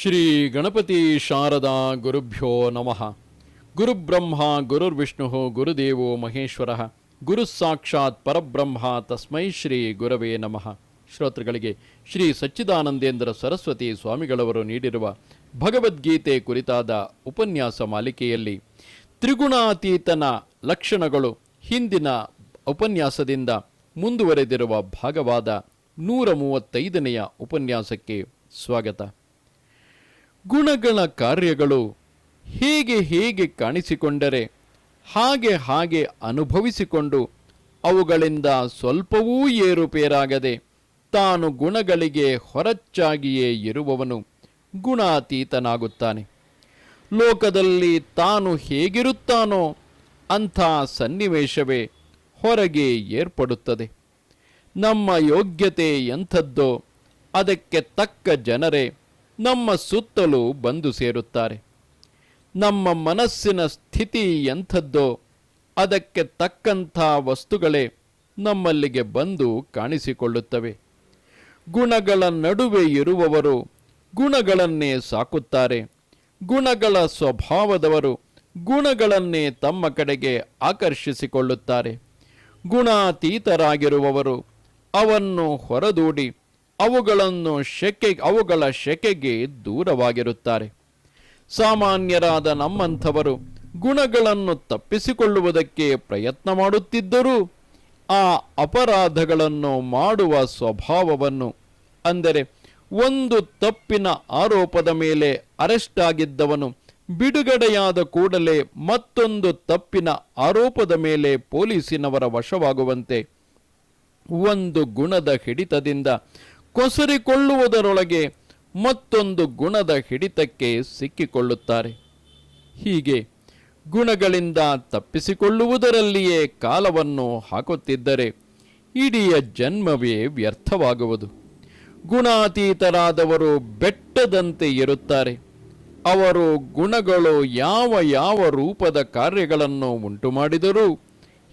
ಶ್ರೀ ಗಣಪತಿ ಶಾರದಾ ಗುರುಭ್ಯೋ ನಮಃ. ಗುರುಬ್ರಹ್ಮ, ಗುರುರ್ವಿಷ್ಣು, ಗುರುದೇವೋ ಮಹೇಶ್ವರ. ಗುರು ಸಾಕ್ಷಾತ್ ಪರಬ್ರಹ್ಮ ತಸ್ಮೈ ಶ್ರೀ ಗುರವೇ ನಮಃ. ಶ್ರೋತೃಗಳಿಗೆ ಶ್ರೀ ಸಚ್ಚಿದಾನಂದೇಂದ್ರ ಸರಸ್ವತಿ ಸ್ವಾಮಿಗಳವರು ನೀಡಿರುವ ಭಗವದ್ಗೀತೆ ಕುರಿತಾದ ಉಪನ್ಯಾಸ ಮಾಲಿಕೆಯಲ್ಲಿ ತ್ರಿಗುಣಾತೀತನ ಲಕ್ಷಣಗಳು ಹಿಂದಿನ ಉಪನ್ಯಾಸದಿಂದ ಮುಂದುವರೆದಿರುವ ಭಾಗವಾದ ನೂರ ಮೂವತ್ತೈದನೆಯ ಉಪನ್ಯಾಸಕ್ಕೆ ಸ್ವಾಗತ. ಗುಣಗಳ ಕಾರ್ಯಗಳು ಹೇಗೆ ಹೇಗೆ ಕಾಣಿಸಿಕೊಂಡರೆ ಹಾಗೆ ಹಾಗೆ ಅನುಭವಿಸಿಕೊಂಡು ಅವುಗಳಿಂದ ಸ್ವಲ್ಪವೂ ಏರುಪೇರಾಗದೆ ತಾನು ಗುಣಗಳಿಗೆ ಹೊರಚ್ಚಾಗಿಯೇ ಇರುವವನು ಗುಣಾತೀತನಾಗುತ್ತಾನೆ. ಲೋಕದಲ್ಲಿ ತಾನು ಹೇಗಿರುತ್ತಾನೋ ಅಂಥ ಸನ್ನಿವೇಶವೇ ಹೊರಗೆ ಏರ್ಪಡುತ್ತದೆ. ನಮ್ಮ ಯೋಗ್ಯತೆ ಎಂಥದ್ದೋ ಅದಕ್ಕೆ ತಕ್ಕ ಜನರೇ ನಮ್ಮ ಸುತ್ತಲೂ ಬಂದು ಸೇರುತ್ತಾರೆ. ನಮ್ಮ ಮನಸ್ಸಿನ ಸ್ಥಿತಿ ಎಂಥದ್ದೋ, ಅದಕ್ಕೆ ತಕ್ಕಂಥ ವಸ್ತುಗಳೇ ನಮ್ಮಲ್ಲಿಗೆ ಬಂದು ಕಾಣಿಸಿಕೊಳ್ಳುತ್ತವೆ. ಗುಣಗಳ ನಡುವೆ ಇರುವವರು ಗುಣಗಳನ್ನೇ ಸಾಕುತ್ತಾರೆ. ಗುಣಗಳ ಸ್ವಭಾವದವರು ಗುಣಗಳನ್ನೇ ತಮ್ಮ ಕಡೆಗೆ ಆಕರ್ಷಿಸಿಕೊಳ್ಳುತ್ತಾರೆ. ಗುಣಾತೀತರಾಗಿರುವವರು ಅವನ್ನು ಹೊರದೂಡಿ ಅವುಗಳನ್ನು ಶೆಕೆ, ಅವುಗಳ ಶೆಕೆಗೆ ದೂರವಾಗಿರುತ್ತಾರೆ. ಸಾಮಾನ್ಯರಾದ ನಮ್ಮಂಥವರು ಗುಣಗಳನ್ನು ತಪ್ಪಿಸಿಕೊಳ್ಳುವುದಕ್ಕೆ ಪ್ರಯತ್ನ ಮಾಡುತ್ತಿದ್ದರೂ ಆ ಅಪರಾಧಗಳನ್ನು ಮಾಡುವ ಸ್ವಭಾವವನ್ನು, ಅಂದರೆ ಒಂದು ತಪ್ಪಿನ ಆರೋಪದ ಮೇಲೆ ಅರೆಸ್ಟ್ ಆಗಿದ್ದವನು ಬಿಡುಗಡೆಯಾದ ಕೂಡಲೇ ಮತ್ತೊಂದು ತಪ್ಪಿನ ಆರೋಪದ ಮೇಲೆ ಪೊಲೀಸಿನವರ ವಶವಾಗುವಂತೆ ಒಂದು ಗುಣದ ಹಿಡಿತದಿಂದ ಕೊಸರಿಕೊಳ್ಳುವುದರೊಳಗೆ ಮತ್ತೊಂದು ಗುಣದ ಹಿಡಿತಕ್ಕೆ ಸಿಕ್ಕಿಕೊಳ್ಳುತ್ತಾರೆ. ಹೀಗೆ ಗುಣಗಳಿಂದ ತಪ್ಪಿಸಿಕೊಳ್ಳುವುದರಲ್ಲಿಯೇ ಕಾಲವನ್ನು ಹಾಕುತ್ತಿದ್ದರೆ ಇಡೀ ಜನ್ಮವೇ ವ್ಯರ್ಥವಾಗುವುದು. ಗುಣಾತೀತರಾದವರು ಬೆಟ್ಟದಂತೆ ಇರುತ್ತಾರೆ. ಅವರು ಗುಣಗಳು ಯಾವ ಯಾವ ರೂಪದ ಕಾರ್ಯಗಳನ್ನು ಉಂಟು ಮಾಡಿದರೂ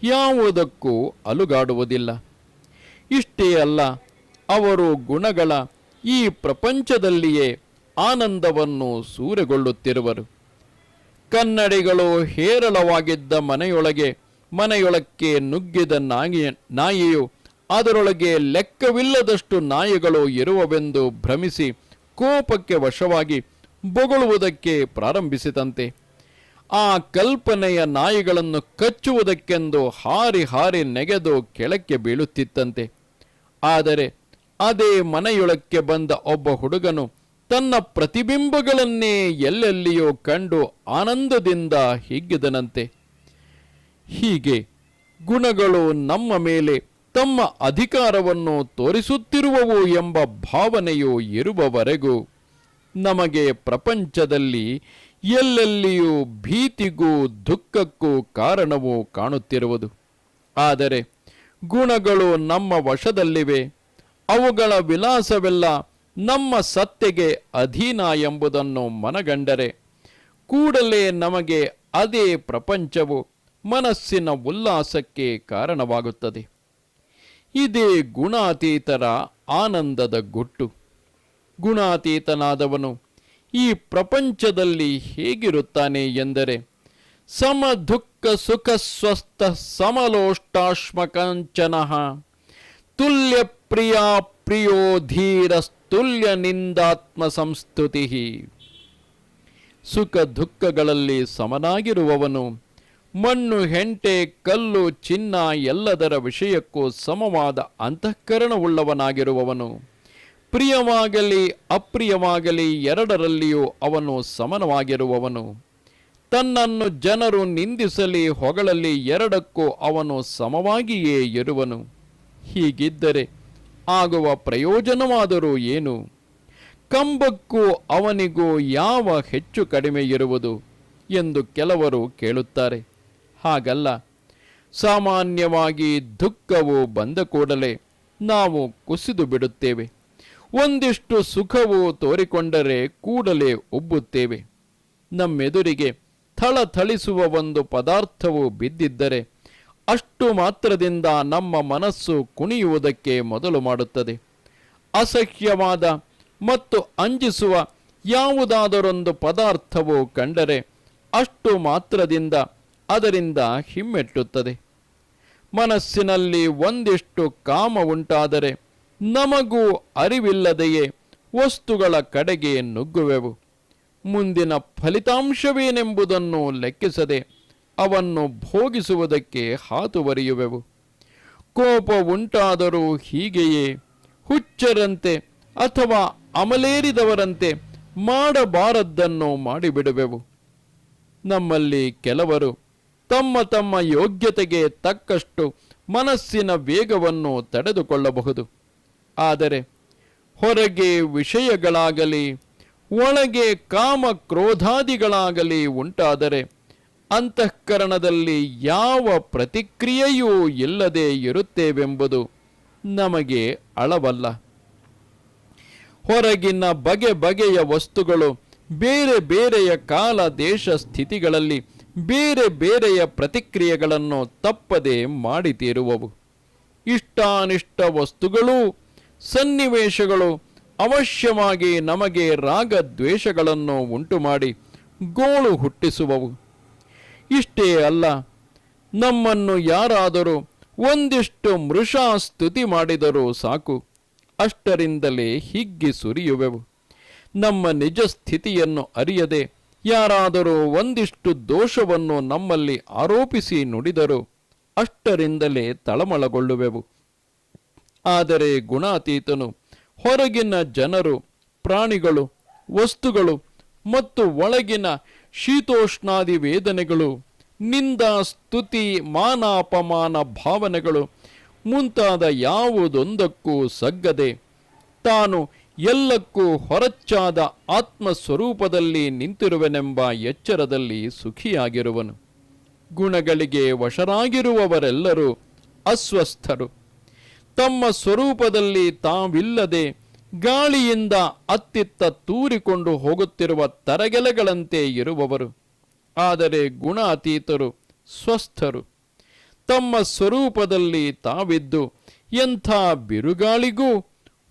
ಯಾವುದಕ್ಕೂ ಅಲುಗಾಡುವುದಿಲ್ಲ. ಇಷ್ಟೇ ಅಲ್ಲ ಅವರು ಗುಣಗಳ ಈ ಪ್ರಪಂಚದಲ್ಲಿಯೇ ಆನಂದವನ್ನು ಸೂರೆಗೊಳ್ಳುತ್ತಿರುವರು. ಕನ್ನಡಿಗಳು ಹೇರಳವಾಗಿದ್ದ ಮನೆಯೊಳಗೆ, ಮನೆಯೊಳಕ್ಕೆ ನುಗ್ಗಿದ ನಾಯಿ, ನಾಯಿಯು ಅದರೊಳಗೆ ಲೆಕ್ಕವಿಲ್ಲದಷ್ಟು ನಾಯಿಗಳು ಇರುವವೆಂದು ಭ್ರಮಿಸಿ ಕೋಪಕ್ಕೆ ವಶವಾಗಿ ಬೊಗಳುವುದಕ್ಕೆ ಪ್ರಾರಂಭಿಸಿದಂತೆ ಆ ಕಲ್ಪನೆಯ ನಾಯಿಗಳನ್ನು ಕಚ್ಚುವುದಕ್ಕೆಂದು ಹಾರಿ ಹಾರಿ ನೆಗೆದು ಕೆಳಕ್ಕೆ ಬೀಳುತ್ತಿತ್ತಂತೆ. ಆದರೆ ಅದೇ ಮನೆಯೊಳಕ್ಕೆ ಬಂದ ಒಬ್ಬ ಹುಡುಗನು ತನ್ನ ಪ್ರತಿಬಿಂಬಗಳನ್ನೇ ಎಲ್ಲೆಲ್ಲಿಯೋ ಕಂಡು ಆನಂದದಿಂದ ಹಿಗ್ಗಿದನಂತೆ. ಹೀಗೆ ಗುಣಗಳು ನಮ್ಮ ಮೇಲೆ ತಮ್ಮ ಅಧಿಕಾರವನ್ನು ತೋರಿಸುತ್ತಿರುವವು ಎಂಬ ಭಾವನೆಯು ಇರುವವರೆಗೂ ನಮಗೆ ಪ್ರಪಂಚದಲ್ಲಿ ಎಲ್ಲೆಲ್ಲಿಯೂ ಭೀತಿಗೂ ದುಃಖಕ್ಕೂ ಕಾರಣವು ಕಾಣುತ್ತಿರುವುದು. ಆದರೆ ಗುಣಗಳು ನಮ್ಮ ವಶದಲ್ಲಿವೆ. ಅವುಗಳ ವಿಲಾಸವೆಲ್ಲ ನಮ್ಮ ಸತ್ತೆಗೆ ಅಧೀನ ಎಂಬುದನ್ನು ಮನಗಂಡರೆ. ಕೂಡಲೇ ನಮಗೆ ಅದೇ ಪ್ರಪಂಚವು ಮನಸ್ಸಿನ ಉಲ್ಲಾಸಕ್ಕೆ ಕಾರಣವಾಗುತ್ತದೆ. ಇದೇ ಗುಣಾತೀತರ ಆನಂದದ ಗುಟ್ಟು. ಗುಣಾತೀತನಾದವನು ಈ ಪ್ರಪಂಚದಲ್ಲಿ ಹೇಗಿರುತ್ತಾನೆ ಎಂದರೆ ಸಮ ದುಃಖ ಸುಖ ಸ್ವಸ್ಥ ಸಮಲೋಷ್ಟಾಶ್ಮಕಂಚನ. ತುಲ್ಯ ಪ್ರಿಯ ಪ್ರಿಯೋ ಧೀರಸ್ತುಲ್ಯ ನಿಂದಾತ್ಮ ಸಂಸ್ತುತಿ ಸುಖ ದುಃಖಗಳಲ್ಲಿ ಸಮನಾಗಿರುವವನು, ಮಣ್ಣು, ಹೆಂಟೆ, ಕಲ್ಲು, ಚಿನ್ನ ಎಲ್ಲದರ ವಿಷಯಕ್ಕೂ ಸಮವಾದ ಅಂತಃಕರಣವುಳ್ಳವನಾಗಿರುವವನು. ಪ್ರಿಯವಾಗಲಿ, ಅಪ್ರಿಯವಾಗಲಿ ಎರಡರಲ್ಲಿಯೂ ಅವನು ಸಮನವಾಗಿರುವವನು. ತನ್ನನ್ನು ಜನರು ನಿಂದಿಸಲಿ ಹೊಗಳಲ್ಲಿ ಎರಡಕ್ಕೂ ಅವನು ಸಮವಾಗಿಯೇ ಇರುವನು. ಹೀಗಿದ್ದರೆ ಆಗುವ ಪ್ರಯೋಜನವಾದರೂ ಏನು? ಕಂಬಕ್ಕೂ ಅವನಿಗೂ ಯಾವ ಹೆಚ್ಚು ಕಡಿಮೆ ಇರುವುದು ಎಂದು ಕೆಲವರು ಕೇಳುತ್ತಾರೆ. ಹಾಗಲ್ಲ. ಸಾಮಾನ್ಯವಾಗಿ ದುಃಖವು ಬಂದ ಕೂಡಲೇ ನಾವು ಕುಸಿದು ಬಿಡುತ್ತೇವೆ. ಒಂದಿಷ್ಟು ಸುಖವು ತೋರಿಕೊಂಡರೆ ಕೂಡಲೇ ಉಬ್ಬುತ್ತೇವೆ. ನಮ್ಮೆದುರಿಗೆ ಥಳಥಳಿಸುವ ಒಂದು ಪದಾರ್ಥವು ಬಿದ್ದಿದ್ದರೆ ಅಷ್ಟು ಮಾತ್ರದಿಂದ ನಮ್ಮ ಮನಸ್ಸು ಕುಣಿಯುವುದಕ್ಕೆ ಮೊದಲು ಮಾಡುತ್ತದೆ. ಅಸಹ್ಯವಾದ ಮತ್ತು ಅಂಜಿಸುವ ಯಾವುದಾದರೊಂದು ಪದಾರ್ಥವು ಕಂಡರೆ ಅಷ್ಟು ಮಾತ್ರದಿಂದ ಅದರಿಂದ ಹಿಮ್ಮೆಟ್ಟುತ್ತದೆ. ಮನಸ್ಸಿನಲ್ಲಿ ಒಂದಿಷ್ಟು ಕಾಮ ಉಂಟಾದರೆ ನಮಗೂ ಅರಿವಿಲ್ಲದೆಯೇ ವಸ್ತುಗಳ ಕಡೆಗೆ ನುಗ್ಗುವೆವು. ಮುಂದಿನ ಫಲಿತಾಂಶವೇನೆಂಬುದನ್ನು ಲೆಕ್ಕಿಸದೆ ಅವನ್ನು ಭೋಗಿಸುವುದಕ್ಕೆ ಹಾತುವರಿಯುವೆವು. ಕೋಪ ಉಂಟಾದರೂ ಹೀಗೆಯೇ, ಹುಚ್ಚರಂತೆ ಅಥವಾ ಅಮಲೇರಿದವರಂತೆ ಮಾಡಬಾರದ್ದನ್ನು ಮಾಡಿಬಿಡುವೆವು. ನಮ್ಮಲ್ಲಿ ಕೆಲವರು ತಮ್ಮ ತಮ್ಮ ಯೋಗ್ಯತೆಗೆ ತಕ್ಕಷ್ಟು ಮನಸ್ಸಿನ ವೇಗವನ್ನು ತಡೆದುಕೊಳ್ಳಬಹುದು. ಆದರೆ ಹೊರಗೆ ವಿಷಯಗಳಾಗಲಿ, ಒಳಗೆ ಕಾಮ ಕ್ರೋಧಾದಿಗಳಾಗಲಿ ಉಂಟಾದರೆ ಅಂತಃಕರಣದಲ್ಲಿ ಯಾವ ಪ್ರತಿಕ್ರಿಯೆಯೂ ಇಲ್ಲದೆ ಇರುತ್ತೇವೆಂಬುದು ನಮಗೆ ಅಳವಲ್ಲ. ಹೊರಗಿನ ಬಗೆ ಬಗೆಯ ವಸ್ತುಗಳು ಬೇರೆ ಬೇರೆಯ ಕಾಲ ದೇಶ ಸ್ಥಿತಿಗಳಲ್ಲಿ ಬೇರೆ ಬೇರೆಯ ಪ್ರತಿಕ್ರಿಯೆಗಳನ್ನು ತಪ್ಪದೆ ಮಾಡಿತೀರುವವು. ಇಷ್ಟಾನಿಷ್ಟ ವಸ್ತುಗಳು, ಸನ್ನಿವೇಶಗಳು ಅವಶ್ಯವಾಗಿ ನಮಗೆ ರಾಗದ್ವೇಷಗಳನ್ನು ಉಂಟುಮಾಡಿ ಗೋಳು ಹುಟ್ಟಿಸುವವು. ಇಷ್ಟೇ ಅಲ್ಲ. ನಮ್ಮನ್ನು ಯಾರಾದರೂ ಒಂದಿಷ್ಟು ಮೃಷಾ ಸ್ತುತಿ ಮಾಡಿದರೂ ಸಾಕು. ಅಷ್ಟರಿಂದಲೇ ಹಿಗ್ಗಿ ಸುರಿಯುವೆವು. ನಮ್ಮ ನಿಜ ಸ್ಥಿತಿಯನ್ನು ಅರಿಯದೆ ಯಾರಾದರೂ ಒಂದಿಷ್ಟು ದೋಷವನ್ನು ನಮ್ಮಲ್ಲಿ ಆರೋಪಿಸಿ ನುಡಿದರೂ, ಅಷ್ಟರಿಂದಲೇ ತಳಮಳಗೊಳ್ಳುವೆವು. ಆದರೆ ಗುಣಾತೀತನು, ಹೊರಗಿನ ಜನರು, ಪ್ರಾಣಿಗಳು, ವಸ್ತುಗಳು ಮತ್ತು ಒಳಗಿನ ಶೀತೋಷ್ಣಾದಿ ವೇದನೆಗಳು ನಿಂದ ಸ್ತುತಿ ಮಾನಾಪಮಾನ ಭಾವನೆಗಳು, ಮುಂತಾದ ಯಾವುದೊಂದಕ್ಕೂ ಸಗ್ಗದೆ. ತಾನು ಎಲ್ಲಕ್ಕೂ ಹೊರಚ್ಚಾದ ಆತ್ಮಸ್ವರೂಪದಲ್ಲಿ ನಿಂತಿರುವೆನೆಂಬ ಎಚ್ಚರದಲ್ಲಿ ಸುಖಿಯಾಗಿರುವನು. ಗುಣಗಳಿಗೆ ವಶರಾಗಿರುವವರೆಲ್ಲರೂ ಅಸ್ವಸ್ಥರು. ತಮ್ಮ ಸ್ವರೂಪದಲ್ಲಿ ತಾವಿಲ್ಲದೆ ಗಾಳಿಯಿಂದ ಅತ್ತಿತ್ತ ತೂರಿಕೊಂಡು ಹೋಗುತ್ತಿರುವ ತರಗೆಲೆಗಳಂತೆ ಇರುವವರು. ಆದರೆ ಗುಣಾತೀತರು ಸ್ವಸ್ಥರು. ತಮ್ಮ ಸ್ವರೂಪದಲ್ಲಿ ತಾವಿದ್ದು ಎಂಥ ಬಿರುಗಾಳಿಗೂ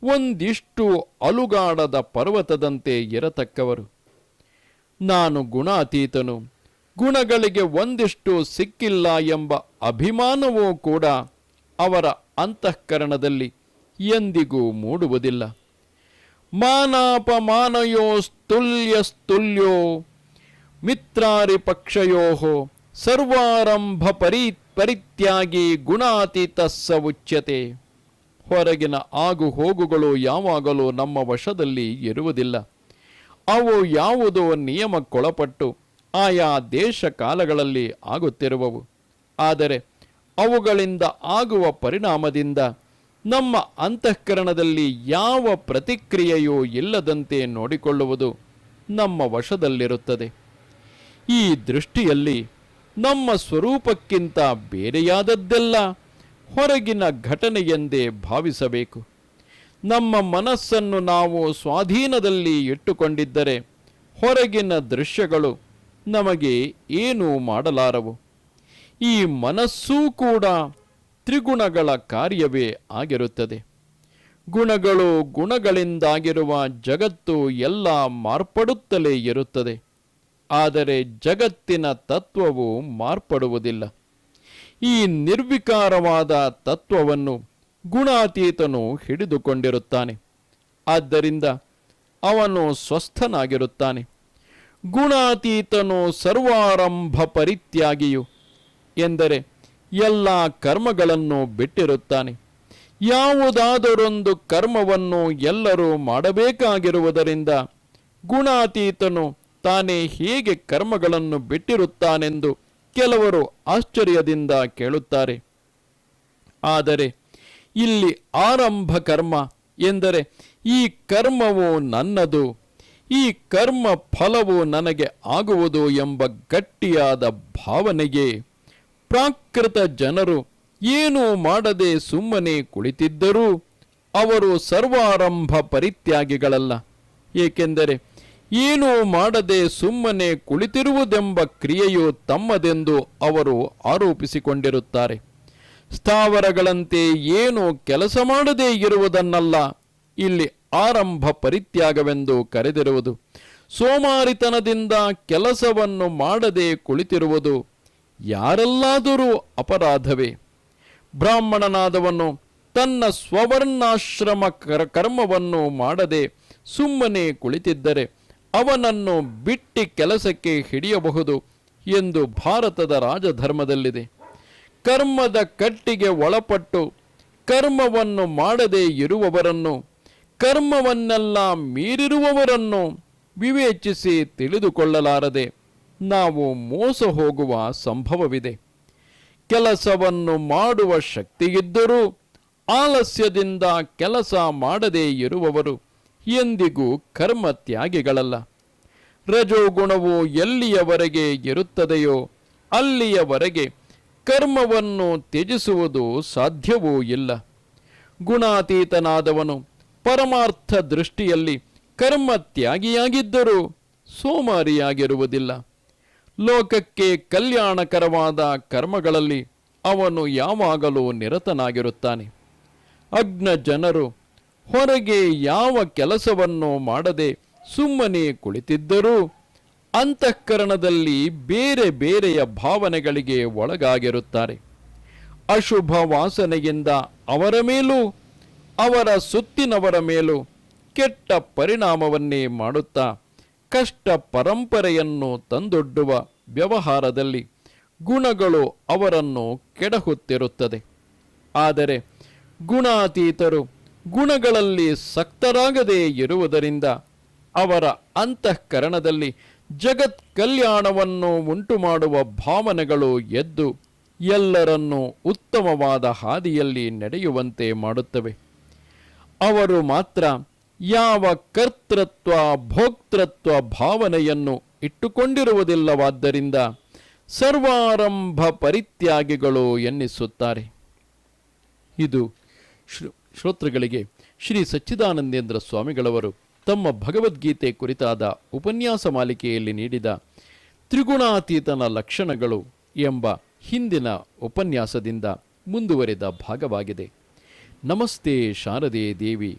ಒಂದಿಷ್ಟು ಅಲುಗಾಡದ ಪರ್ವತದಂತೆ ಇರತಕ್ಕವರು. ನಾನು ಗುಣಾತೀತನು. ಗುಣಗಳಿಗೆ ಒಂದಿಷ್ಟು ಸಿಕ್ಕಿಲ್ಲ ಎಂಬ ಅಭಿಮಾನವೂ ಕೂಡ ಅವರ ಅಂತಃಕರಣದಲ್ಲಿ ಎಂದಿಗೂ ಮೂಡುವುದಿಲ್ಲ. ಮಾನಾಪಮಾನಯೋಸ್ತುಲ್ಯಸ್ತುಲ್ಯೋ ಮಿತ್ರಾರಿ ಪಕ್ಷಯೋ ಸರ್ವಾರಂಭ ಪರಿ ಪರಿತ್ಯಾಗಿ ಗುಣಾತೀತ ಸ ಉಚ್ಯತೆ. ಹೊರಗಿನ ಆಗು ಹೋಗುಗಳು ಯಾವಾಗಲೂ ನಮ್ಮ ವಶದಲ್ಲಿ ಇರುವುದಿಲ್ಲ. ಅವು ಯಾವುದೋ ನಿಯಮಕ್ಕೊಳಪಟ್ಟು ಆಯಾ ದೇಶ ಕಾಲಗಳಲ್ಲಿ ಆಗುತ್ತಿರುವವು. ಆದರೆ ಅವುಗಳಿಂದ ಆಗುವ ಪರಿಣಾಮದಿಂದ ನಮ್ಮ ಅಂತಃಕರಣದಲ್ಲಿ ಯಾವ ಪ್ರತಿಕ್ರಿಯೆಯೂ ಇಲ್ಲದಂತೆ ನೋಡಿಕೊಳ್ಳುವುದು ನಮ್ಮ ವಶದಲ್ಲಿರುತ್ತದೆ. ಈ ದೃಷ್ಟಿಯಲ್ಲಿ ನಮ್ಮ ಸ್ವರೂಪಕ್ಕಿಂತ ಬೇರೆಯಾದದ್ದೆಲ್ಲ ಹೊರಗಿನ ಘಟನೆಯೆಂದೇ ಭಾವಿಸಬೇಕು. ನಮ್ಮ ಮನಸ್ಸನ್ನು ನಾವು ಸ್ವಾಧೀನದಲ್ಲಿ ಇಟ್ಟುಕೊಂಡಿದ್ದರೆ ಹೊರಗಿನ ದೃಶ್ಯಗಳು ನಮಗೆ ಏನೂ ಮಾಡಲಾರವು. ಈ ಮನಸ್ಸೂ ಕೂಡ ತ್ರಿಗುಣಗಳ ಕಾರ್ಯವೇ ಆಗಿರುತ್ತದೆ. ಗುಣಗಳು ಗುಣಗಳಿಂದಾಗಿರುವ ಜಗತ್ತು ಎಲ್ಲ ಮಾರ್ಪಡುತ್ತಲೇ ಇರುತ್ತದೆ. ಆದರೆ ಜಗತ್ತಿನ ತತ್ವವು ಮಾರ್ಪಡುವುದಿಲ್ಲ. ಈ ನಿರ್ವಿಕಾರವಾದ ತತ್ವವನ್ನು ಗುಣಾತೀತನು ಹಿಡಿದುಕೊಂಡಿರುತ್ತಾನೆ. ಆದ್ದರಿಂದ ಅವನು ಸ್ವಸ್ಥನಾಗಿರುತ್ತಾನೆ. ಗುಣಾತೀತನು ಸರ್ವಾರಂಭ ಪರಿತ್ಯಾಗಿಯು ಎಂದರೆ ಎಲ್ಲ ಕರ್ಮಗಳನ್ನು ಬಿಟ್ಟಿರುತ್ತಾನೆ. ಯಾವುದಾದರೊಂದು ಕರ್ಮವನ್ನು ಎಲ್ಲರೂ ಮಾಡಬೇಕಾಗಿರುವುದರಿಂದ ಗುಣಾತೀತನು ತಾನೇ ಹೇಗೆ ಕರ್ಮಗಳನ್ನು ಬಿಟ್ಟಿರುತ್ತಾನೆಂದು ಕೆಲವರು ಆಶ್ಚರ್ಯದಿಂದ ಕೇಳುತ್ತಾರೆ. ಆದರೆ ಇಲ್ಲಿ ಆರಂಭ ಕರ್ಮ ಎಂದರೆ ಈ ಕರ್ಮವು ನನ್ನದು, ಈ ಕರ್ಮ ಫಲವು ನನಗೆ ಆಗುವುದು ಎಂಬ ಗಟ್ಟಿಯಾದ ಭಾವನೆಗೆ ಪ್ರಾಕೃತ ಜನರು ಏನು ಮಾಡದೆ ಸುಮ್ಮನೆ ಕುಳಿತಿದ್ದರೂ. ಅವರು ಸರ್ವಾರಂಭ ಪರಿತ್ಯಾಗಿಗಳಲ್ಲ. ಏಕೆಂದರೆ ಏನೂ ಮಾಡದೆ ಸುಮ್ಮನೆ ಕುಳಿತಿರುವುದೆಂಬ ಕ್ರಿಯೆಯು ತಮ್ಮದೆಂದು ಅವರು ಆರೋಪಿಸಿಕೊಂಡಿರುತ್ತಾರೆ. ಸ್ಥಾವರಗಳಂತೆ ಏನು ಕೆಲಸ ಮಾಡದೇ ಇರುವುದನ್ನಲ್ಲ. ಇಲ್ಲಿ ಆರಂಭ ಪರಿತ್ಯಾಗವೆಂದು ಕರೆದಿರುವುದು. ಸೋಮಾರಿತನದಿಂದ ಕೆಲಸವನ್ನು ಮಾಡದೆ ಕುಳಿತಿರುವುದು ಯಾರಲ್ಲಾದರೂ ಅಪರಾಧವೇ. ಬ್ರಾಹ್ಮಣನಾದವನು ತನ್ನ ಸ್ವವರ್ಣಾಶ್ರಮ ಕರ ಕರ್ಮವನ್ನು ಮಾಡದೆ ಸುಮ್ಮನೆ ಕುಳಿತಿದ್ದರೆ ಅವನನ್ನು ಬಿಟ್ಟಿ ಕೆಲಸಕ್ಕೆ ಹಿಡಿಯಬಹುದು ಎಂದು ಭಾರತದ ರಾಜಧರ್ಮದಲ್ಲಿದೆ. ಕರ್ಮದ ಕಟ್ಟಿಗೆ ಒಳಪಟ್ಟು ಕರ್ಮವನ್ನು ಮಾಡದೇ ಇರುವವರನ್ನು, ಕರ್ಮವನ್ನೆಲ್ಲ ಮೀರಿರುವವರನ್ನು ವಿವೇಚಿಸಿ ತಿಳಿದುಕೊಳ್ಳಲಾರದೆ ನಾವು ಮೋಸ ಹೋಗುವ ಸಂಭವವಿದೆ. ಕೆಲಸವನ್ನು ಮಾಡುವ ಶಕ್ತಿಯಿದ್ದರೂ ಆಲಸ್ಯದಿಂದ ಕೆಲಸ ಮಾಡದೇ ಇರುವವರು ಎಂದಿಗೂ ಕರ್ಮ ತ್ಯಾಗಿಗಳಲ್ಲ. ರಜೋಗುಣವು ಎಲ್ಲಿಯವರೆಗೆ ಇರುತ್ತದೆಯೋ ಅಲ್ಲಿಯವರೆಗೆ ಕರ್ಮವನ್ನು ತ್ಯಜಿಸುವುದು ಸಾಧ್ಯವೂ ಇಲ್ಲ. ಗುಣಾತೀತನಾದವನು ಪರಮಾರ್ಥ ದೃಷ್ಟಿಯಲ್ಲಿ ಕರ್ಮ ತ್ಯಾಗಿಯಾಗಿದ್ದರೂ ಸೋಮಾರಿಯಾಗಿರುವುದಿಲ್ಲ. ಲೋಕಕ್ಕೆ ಕಲ್ಯಾಣಕರವಾದ ಕರ್ಮಗಳಲ್ಲಿ ಅವನು ಯಾವಾಗಲೂ ನಿರತನಾಗಿರುತ್ತಾನೆ. ಅಗ್ನ ಜನರು ಹೊರಗೆ ಯಾವ ಕೆಲಸವನ್ನು ಮಾಡದೆ ಸುಮ್ಮನೆ ಕುಳಿತಿದ್ದರೂ ಅಂತಃಕರಣದಲ್ಲಿ ಬೇರೆ ಬೇರೆಯ ಭಾವನೆಗಳಿಗೆ ಒಳಗಾಗಿರುತ್ತಾರೆ. ಅಶುಭ ವಾಸನೆಯಿಂದ ಅವರ ಮೇಲೂ, ಅವರ ಸುತ್ತಿನವರ ಮೇಲೂ ಕೆಟ್ಟ ಪರಿಣಾಮವನ್ನೇ ಮಾಡುತ್ತಾ ಕಷ್ಟ ಪರಂಪರೆಯನ್ನು ತಂದೊಡ್ಡುವ ವ್ಯವಹಾರದಲ್ಲಿ ಗುಣಗಳು ಅವರನ್ನು ಕೆಡಹುತ್ತಿರುತ್ತದೆ. ಆದರೆ ಗುಣಾತೀತರು ಗುಣಗಳಲ್ಲಿ ಸಕ್ತರಾಗದೇ ಇರುವುದರಿಂದ ಅವರ ಅಂತಃಕರಣದಲ್ಲಿ ಜಗತ್ ಕಲ್ಯಾಣವನ್ನು ಉಂಟು ಮಾಡುವ ಭಾವನೆಗಳು ಎದ್ದು ಎಲ್ಲರನ್ನೂ ಉತ್ತಮವಾದ ಹಾದಿಯಲ್ಲಿ ನಡೆಯುವಂತೆ ಮಾಡುತ್ತವೆ. ಅವರು ಮಾತ್ರ ಯಾವ ಕರ್ತೃತ್ವ, ಭೋಕ್ತೃತ್ವ ಭಾವನೆಯನ್ನು ಇಟ್ಟುಕೊಂಡಿರುವುದಿಲ್ಲವಾದ್ದರಿಂದ ಸರ್ವಾರಂಭ ಪರಿತ್ಯಾಗಿಗಳು ಎನ್ನಿಸುತ್ತಾರೆ. ಇದು ಶ್ರೋ, ಶ್ರೋತೃಗಳಿಗೆ ಶ್ರೀ ಸಚ್ಚಿದಾನಂದೇಂದ್ರ ಸ್ವಾಮಿಗಳವರು ತಮ್ಮ ಭಗವದ್ಗೀತೆ ಕುರಿತಾದ ಉಪನ್ಯಾಸ ಮಾಲಿಕೆಯಲ್ಲಿ ನೀಡಿದ ತ್ರಿಗುಣಾತೀತನ ಲಕ್ಷಣಗಳು ಎಂಬ ಹಿಂದಿನ ಉಪನ್ಯಾಸದಿಂದ ಮುಂದುವರಿದ ಭಾಗವಾಗಿದೆ. ನಮಸ್ತೆ ಶಾರದೆ ದೇವಿ.